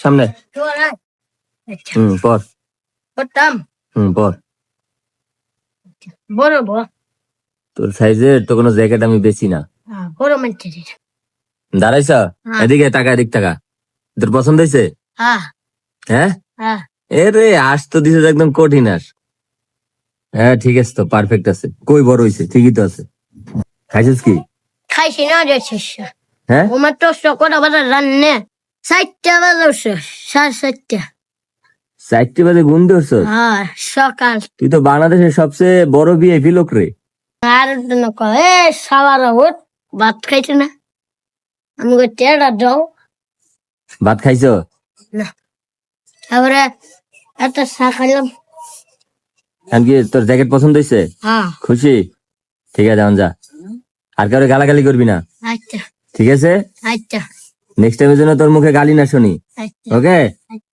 সামনে। হুম পর। হুম পর। বড় বড়। তোর সাইজের তো কোনো জ্যাকেট আমি বেশি না। হ্যাঁ, বড় দাঁড়াইছ? হ্যাঁ। এদিকে টাকা এদিক টাকা তোর পছন্দ হয়েছে? হ্যাঁ। এ রে আস তো দিছে একদম কঠিন আস হ্যাঁ ঠিক আছে তো পারফেক্ট আছে। কই বড় হইছে? ঠিকই তো আছে। খাইছিস কি? খাইছি না হ্যাঁ? আমার তো সকল আবার রান্নে চারটা বাজে সাড়ে চারটা। চারটে বাজে গুন ধরছ হ্যাঁ সকাল। তুই তো বাংলাদেশের সবচেয়ে বড় বিএপি লোক রে। আর জন্য এ সালার ওট ভাত খাইছে না? আমি কই দাও। ভাত খাইছ? তারপরে এত চা খাইলাম। এখন কি তোর জ্যাকেট পছন্দ হয়েছে হ্যাঁ। খুশি? ঠিক আছে যা। আর কারও গালাগালি করবি না। আচ্ছা। ঠিক আছে? আচ্ছা। নেক্সট টাইমের জন্য তোর মুখে গালি না শুনি। আচ্ছা। ওকে আচ্ছা।